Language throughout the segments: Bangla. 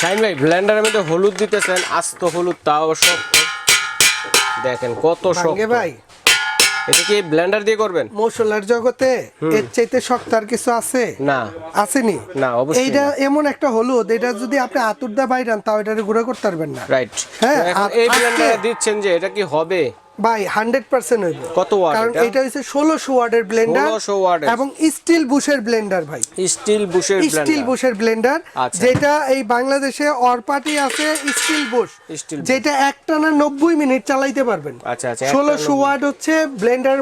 শাইন ভাই ব্লেন্ডারের মধ্যে হলুদ দিতেছেন আস্ত হলুদ তাও শক্ত। দেখেন কত শক্ত। ভাই। এটা কি ব্লেন্ডার দিয়ে করবেন? মশলার জগতে এর চাইতে শক্ত আর কিছু আছে? না। আসেনি? না, অবশ্যই এইটা এমন একটা হলুদ এটা যদি আপনি আতুর দা বাইরান তাও এটা গুঁড়ো করতে পারবেন না। রাইট হ্যাঁ, এই ব্লেন্ডারে দিচ্ছেন যে এটা কি হবে? ভাই হইব। কত ওয়াট কারণ এটা? ওয়ার্ডের ব্লেন্ডার 1600 ওয়াটের। এবং স্টিল বুশের ব্লেন্ডার ভাই। স্টিল বুশের স্টিল বুশের ব্লেন্ডার। যেটা এই বাংলাদেশে অরপাটি আছে স্টিল বুশ। যেটা একটানা মিনিট চালাইতে পারবেন। আচ্ছা, আচ্ছা, ওয়াট হচ্ছে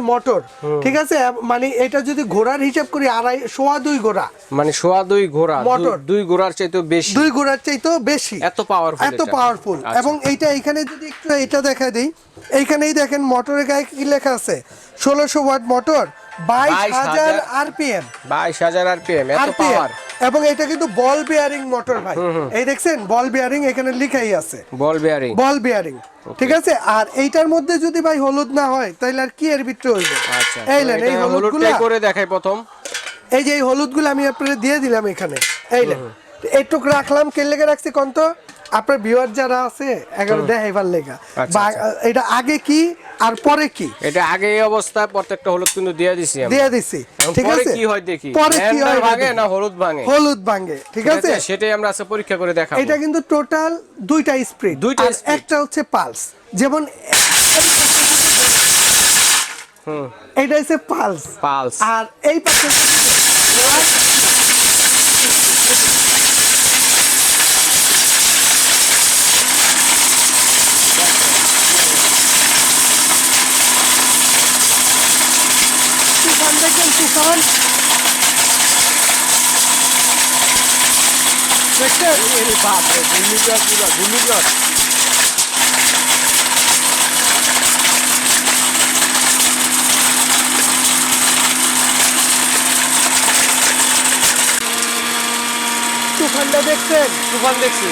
মোটর ঠিক আছে? মানে এটা যদি ঘোড়ার হিসাব করি আড়াই সোয়া দুই ঘোড়া। মানে সোয়া দুই ঘোড়া মোটর। দুই ঘোড়ার চাইতে বেশি। দুই ঘোড়ার চাইতেও বেশি। এত powerful এত পাওয়ারফুল আচ্ছা। এবং এইটা এখানে যদি একটু এটা দেখা দিই এইখানেই দেখেন মোটরের গায়ে কি লেখা আছে? ষোলোশো ওয়াট মোটর বাইশ 22,000 হাজার আরপিএম। বাইশ হাজার আরপিএম এত পাওয়ার এবং এটা কিন্তু বল বিয়ারিং মোটর ভাই। এই দেখছেন বল বিয়ারিং এখানে লেখাই আছে। বল বেয়ারিং বল বিয়ারিং ঠিক আছে? আর এইটার মধ্যে যদি ভাই হলুদ না হয় তাহলে আর কি এর ভিতরে হইবে? আচ্ছা এই নেন এই হলুদগুলো করে দেখাই প্রথম। এই যে এই হলুদগুলো আমি আপনাদের দিয়ে দিলাম এখানে। এই নেন। এইটুক রাখলাম কে লেগে রাখছি কোন তো আপনার ভিউয়ার যারা আছে এগারো দেখাইবার লেগা। আচ্ছা, বা এটা আগে কি আর পরে কি? এটা আগে এই অবস্থায় প্রত্যেকটা হলুদ কিন্তু দিয়ে দিছি দিয়ে দিছি। ঠিক আছে? কি হয় দেখি। পরে কি হয় ভাঙে না হলুদ ভাঙে? হলুদ ভাঙে ঠিক আছে? সেটাই আমরা আজকে পরীক্ষা করে দেখাবো। এটা কিন্তু টোটাল দুইটা স্প্রিড দুইটা একটা হচ্ছে পালস যেমন এটা হচ্ছে পালস পালস আর এই পাশে তুফান ঘূর্ণিঝড় পুরো ঘূর্ণিঝড় তুফানটা দেখছেন? তুফান দেখছি।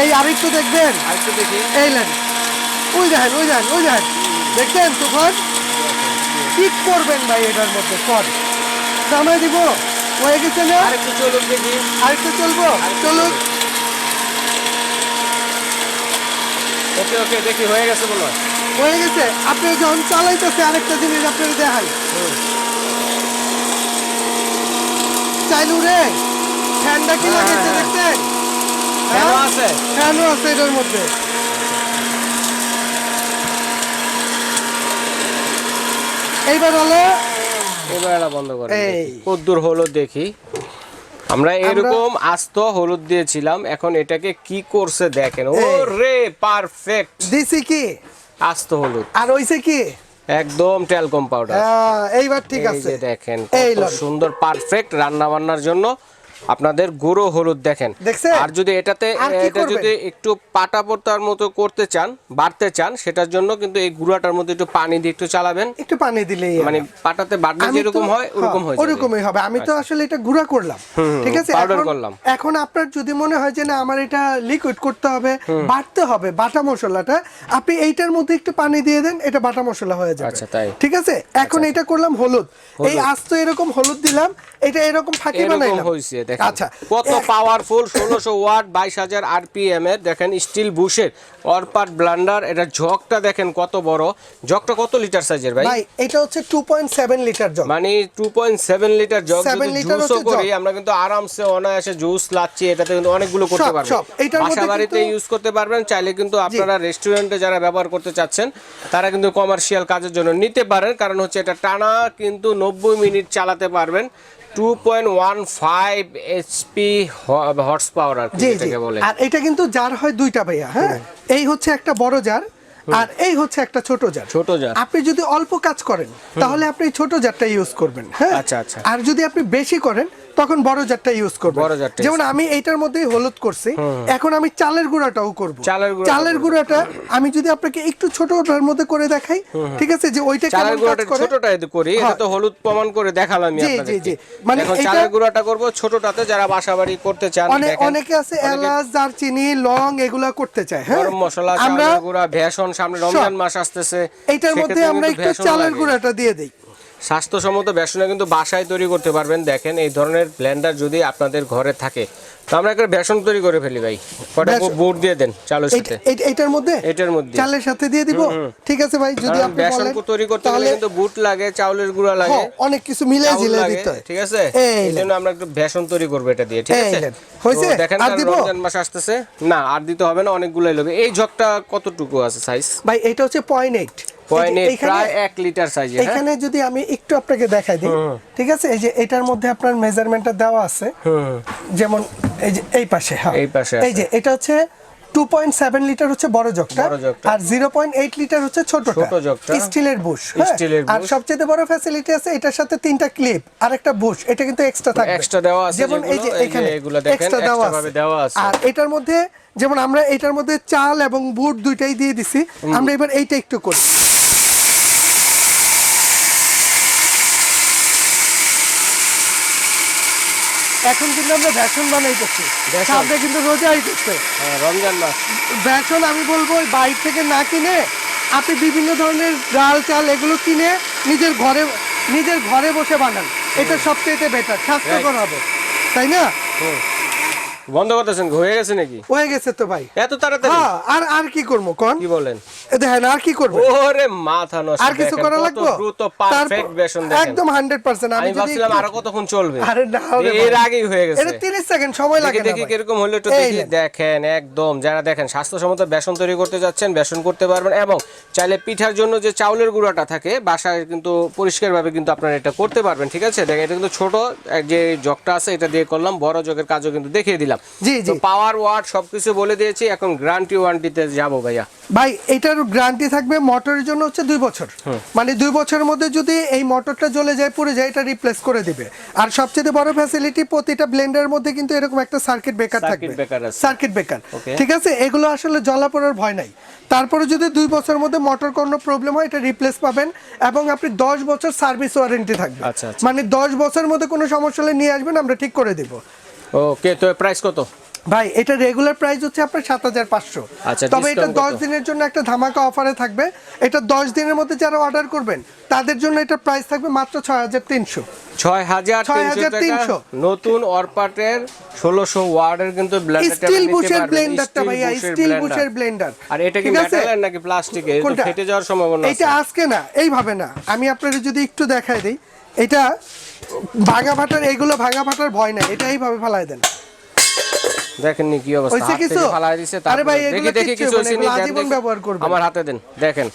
এই আরেকটু দেখবেন? আরেকটু দেখি। এই লেন। ওই দেখেন ওই দেখেন ওই দেখেন। দেখছেন তুফান? কি করবেন ভাই এটার মধ্যে কর নামাই দিব। হয়ে গেছে না? আরেকটু চলুন দেখি। আরেকটু চলবো? চলুন। ওকে ওকে দেখি হয়ে গেছে বলো হয়ে। গেছে। আপনি যখন চালাইতেছে আরেকটা জিনিস আপনার দেখাই চাইলু রে ফ্যানটা কি হ্যাঁ, লাগাইছে হ্যাঁ। দেখছেন? কেন হ্যাঁ? আছে। ফ্যানও আছে এটার মধ্যে। এইবার হলো এবার এটা বন্ধ করে কদ্দুর হলুদ দেখি। আমরা এরকম আস্ত হলুদ দিয়েছিলাম এখন এটাকে কি করছে দেখেন। ও রে পারফেক্ট দিছি কি? আস্ত হলুদ। আর হইছে কি? একদম টেলকম পাউডার এইবার ঠিক আছে। দেখেন। সুন্দর পারফেক্ট রান্না বান্নার জন্য। আপনাদের গুঁড়ো হলুদ দেখেন। আর যদি এটাতে এটা যদি একটু পাটা পড়তার মতো করতে চান বাড়তে চান সেটার জন্য কিন্তু এই গুঁড়াটার মধ্যে একটু পানি দিয়ে একটু চালাবেন। একটু পানি দিলেই মানে পাটাতে বাড়লে যেরকম হয় ওরকম হ্যাঁ, হয় আচ্ছা। ওরকমই হবে। আমি তো আসলে এটা গুঁড়া করলাম। ঠিক আছে? এখন- করলাম। এখন আপনার যদি মনে হয় যে না আমার এটা লিকুইড করতে হবে বাটতে হবে বাটা মশলাটা আপনি এইটার মধ্যে একটু পানি দিয়ে দেন এটা বাটা মশলা হয়ে যাবে। আচ্ছা, তাই। ঠিক আছে? এখন এটা করলাম হলুদ। এই আস্ত এরকম হলুদ দিলাম এটা এরকম ফাঁকি বানাইলাম। হয়েছে দেখেন। আচ্ছা। কত পাওয়ারফুল ষোলোশো ওয়াট বাইশ হাজার আরপিএম এর দেখেন স্টিল বুশের অরপাট ব্লান্ডার এটা জগটা দেখেন কত বড়। জগটা কত লিটার সাইজের ভাই? ভাই এটা হচ্ছে টু পয়েন্ট সেভেন লিটার জল মানে two point seven litre jug যদি জুসও করি আমরা কিন্তু আরামসে অনায়াসে জুস লাচ্ছি এটাতে কিন্তু অনেকগুলো করতে পারবেন বাসা বাড়িতে ইউজ করতে পারবেন চাইলে কিন্তু আপনারা রেস্টুরেন্টে যারা ব্যবহার করতে চাচ্ছেন তারা কিন্তু কমার্শিয়াল কাজের জন্য নিতে পারেন কারণ হচ্ছে এটা টানা কিন্তু নব্বই মিনিট চালাতে পারবেন। Two point one five HP horse power আর কি বলে। আর এটা কিন্তু জার হয় দুইটা ভাইয়া হ্যাঁ? এই হচ্ছে একটা বড় জার আর এই হচ্ছে একটা ছোট জার। ছোট জার। আপনি যদি অল্প কাজ করেন তাহলে আপনি ছোট জারটা ইউজ করবেন হ্যাঁ? আচ্ছা, আচ্ছা। আর যদি আপনি বেশি করেন তখন বড় জারটা ইউজ করবেন। বড় জারটা যেমন আমি এইটার মধ্যেই হলুদ করছি এখন আমি চালের গুঁড়াটাও করব। চালের গুঁড়াটা চালের গুঁড়াটা আমি যদি আপনাকে একটু ছোটটার মধ্যে করে দেখাই ঠিক আছে? যে ওইটা চালের কেমন কাজ গুঁড়াটা করে? ছোটটা এতে করি এটা হ্যাঁ। তো হলুদ প্রমাণ করে দেখালাম আমি জি, জি, জি। মানে চালের গুঁড়াটা করব ছোটটাতে যারা বাসা বাড়ি করতে চান অনেক অনেকে আছে এলাচ দারচিনি লং এগুলা করতে চায় হ্যাঁ? গরম মশলা চালের গুঁড়া ভেষণ সামনে রমজান মাস আসতেছে এইটার মধ্যে আমরা একটু চালের গুঁড়াটা দিয়ে দিই। স্বাস্থ্যসম্মত বেসনে কিন্তু বাসায় তৈরি করতে পারবেন। দেখেন এই ধরনের ব্লেন্ডার যদি আপনাদের ঘরে থাকে। তো আমরা একটা বেসন তৈরি করে ফেলি ভাই। কটা। বুট দিয়ে দেন চালের সাথে। এইটার মধ্যে? এটার মধ্যে। চালের সাথে দিয়ে দিব? ঠিক আছে ভাই যদি আপনি বেসন তৈরি করতে গেলে কিন্তু বুট লাগে চাউলের গুঁড়া লাগে। অনেক কিছু মিলে লাগে, দিতে হয়। ঠিক আছে? এই এই জন্য আমরা একটু বেসন তৈরি করব এটা দিয়ে ঠিক আছে? তো দেখেন আর দিব? রমজান মাস আসতেছে। না আর দিতে হবে না অনেকগুলাই লবে এই ঝকটা কতটুকু আছে সাইজ ভাই এটা হচ্ছে পয়েন্ট এইট পয়েন্ট প্রায় এক লিটার সাইজ হ্যাঁ? এখানে যদি আমি একটু আপনাকে দেখাই দিই ঠিক আছে? এই যে এটার মধ্যে আপনার মেজারমেন্টটা দেওয়া আছে। যেমন এই যে এই পাশে হ্যাঁ। এই পাশে এই যে এটা হচ্ছে টু পয়েন্ট সেভেন লিটার হচ্ছে বড় জগটা আর জিরো পয়েন্ট এইট লিটার হচ্ছে ছোটটা। ছোট জগটা। স্টিলের বুশ আর সবচেয়ে বড় ফ্যাসিলিটি আছে এটার সাথে তিনটা ক্লিপ আর একটা বুশ এটা কিন্তু এক্সট্রা থাকবে। Extra দেওয়া আছে যেমন এই যে এখানে এগুলো দেখেন, আছে। দেওয়া আছে। আর এটার মধ্যে যেমন আমরা এটার মধ্যে চাল এবং বুট দুইটাই দিয়ে দিছি আমরা এবার এইটা একটু করি। এখন কিন্তু আমরা বানাইতেছি বেসন। সামনে কিন্তু রোজা আইতেছে হ্যাঁ, রমজান মাস। বেসন আমি বলব বাইরে থেকে না কিনে আপনি বিভিন্ন ধরনের ডাল চাল এগুলো কিনে নিজের ঘরে নিজের ঘরে বসে বানান। এটা সবচেয়ে বেটার স্বাস্থ্যকর হবে। তাই না। বন্ধ করতেছেন হয়ে গেছে নাকি? হয়ে গেছে তো ভাই। এত তাড়াতাড়ি? হ্যাঁ আর আর কি করব কোন? কি বলেন? দেখেন আর কি করব ওরে মাথা নষ্ট আর কিছু করা লাগবে? দ্রুত পারফেক্ট বেসন দেখেন। একদম হান্ড্রেড পার্সেন্ট আমি ভাবছিলাম একটু- কতক্ষণ চলবে। আরে না এর আগেই হয়ে গেছে। এটা তিরিশ সেকেন্ড সময় লাগে দেখি দেখি ভাই। কীরকম হলো একটু দেখি। দেখেন একদম যারা দেখেন স্বাস্থ্যসম্মত বেসন তৈরি করতে যাচ্ছেন বেসন করতে পারবেন এবং চাইলে পিঠার জন্য যে চাউলের গুঁড়াটা থাকে বাসায় কিন্তু পরিষ্কারভাবে কিন্তু আপনারা এটা করতে পারবেন ঠিক আছে? দেখেন এটা কিন্তু ছোট যে জগটা আছে এটা দিয়ে করলাম বড় জগের কাজও কিন্তু দেখিয়ে দিলাম। জি জি। পাওয়ার ওয়াট সবকিছু বলে দিয়েছি এখন গ্যারান্টি ওয়ারেন্টিতে যাব ভাইয়া। ভাই এটার গ্যারান্টি থাকবে মোটরের জন্য হচ্ছে দুই বছর। মানে দুই বছরের মধ্যে যদি এই মোটরটা জ্বলে যায় পুড়ে যায় এটা রিপ্লেস করে দিবে। আর সবচেয়ে বড় ফ্যাসিলিটি প্রতিটা ব্লেন্ডারের মধ্যে কিন্তু এরকম একটা সার্কিট ব্রেকার থাকবে। সার্কিট ব্রেকার ঠিক আছে? এগুলো আসলে জ্বলা পড়ার ভয় নাই। তারপরে যদি দুই বছরের মধ্যে মোটর কোনো প্রবলেম হয় এটা রিপ্লেস পাবেন এবং আপনি দশ বছর সার্ভিস ওয়ারেন্টি থাকবে। আচ্ছা, আচ্ছা। মানে দশ বছরের মধ্যে কোনো সমস্যা হলে নিয়ে আসবেন আমরা ঠিক করে দিব। ওকে তো প্রাইস কত? ভাই এটা রেগুলার প্রাইস হচ্ছে আপনার সাত হাজার পাঁচশো। আচ্ছা, তবে এটা দশ? দিনের জন্য একটা ধামাকা অফারে থাকবে। এটা দশ দিনের মধ্যে যারা অর্ডার করবেন তাদের জন্য এটা প্রাইস থাকবে মাত্র ছয় হাজার তিনশো। ছয় হাজার তিনশো টাকা 6,300 নতুন অরপাটের ষোলোশো ওয়ার্ডের কিন্তু স্টিল বুশের ব্লেন্ডারটা ভাইয়া স্টিল। বুশের ব্লেন্ডার আর এটা কি মেটালের নাকি প্লাস্টিকের? ফেটে যাওয়ার সম্ভাবনা এটা আজকে না এইভাবে না। আমি আপনাদের যদি একটু দেখাই দিই এটা ভাঙা ফাটার এগুলো ভাঙা ফাটার ভয় নাই। এটা এইভাবে ফালাই দেন। দেখেননি কি অবস্থা হয়েছে হাত কিছু? থেকে ফালাই দিছে আরে ভাই, দেখি দেখি কিছু হবে না, হয়নি, এগুলো দেন আজীবন দেখি। ব্যবহার করবেন। আমার হাতে দেন দেখেন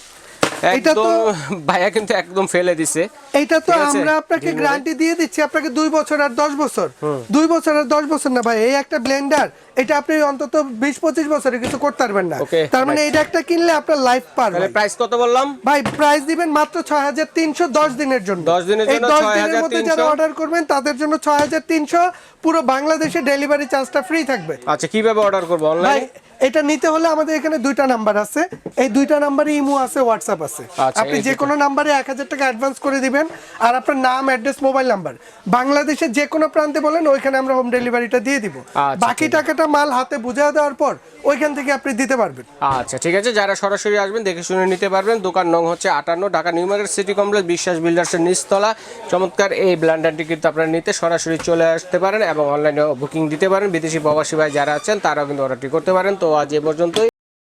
এটা তো- ভাইয়া কিন্তু একদম ফেলে দিছে। এইটা তো আমরা আপনাকে গ্যারান্টি দিয়ে দিচ্ছি আপনাকে দুই বছর আর দশ বছর। দুই বছর আর দশ বছর না ভাই এই একটা ব্লেন্ডার এটা আপনি অন্তত বিশ পঁচিশ বছরে কিছু করতে পারবেন না। তার মানে এটা একটা কিনলে আপনার লাইফ তাহলে প্রাইস কত বললাম? ভাই প্রাইস দিবেন মাত্র ছয় হাজার তিনশো দশ দিনের জন্য। 10 দিনের জন্য দশ দিনের 6,300 মধ্যে যারা অর্ডার করবেন তাদের জন্য ছয় হাজার তিনশো পুরো বাংলাদেশে ডেলিভারি চার্জটা ফ্রি থাকবে। আচ্ছা কীভাবে অর্ডার করব? অনলাইনে এটা নিতে হলে আমাদের এখানে দুইটা নাম্বার আছে। এই দুইটা নাম্বারে ইমো আছে হোয়াটসঅ্যাপ আছে। আচ্ছা, আপনি যে কোনো নাম্বারে এক হাজার টাকা অ্যাডভান্স করে দিবেন আর আপনার নাম অ্যাড্রেস মোবাইল নাম্বার বাংলাদেশের যে কোনো প্রান্তে বলেন ওইখানে আমরা হোম ডেলিভারিটা দিয়ে দিব। আচ্ছা, বাকি টাকাটা মাল হাতে বুঝা দেওয়ার পর ওইখান থেকে আপনি দিতে পারবেন। আচ্ছা ঠিক আছে। যারা সরাসরি আসবেন দেখে শুনে নিতে পারবেন। দোকান নং হচ্ছে আটান্ন Dhaka new market city complex Biswas বিল্ডার্সের নিচতলা। চমৎকার এই ব্ল্যান্ডারটি কিন্তু আপনারা নিতে সরাসরি চলে আসতে পারেন এবং অনলাইনে বুকিং দিতে পারেন। বিদেশি প্রবাসী ভাই যারা আছেন তারাও কিন্তু অর্ডারটি করতে পারেন। তো আজ এ পর্যন্তই।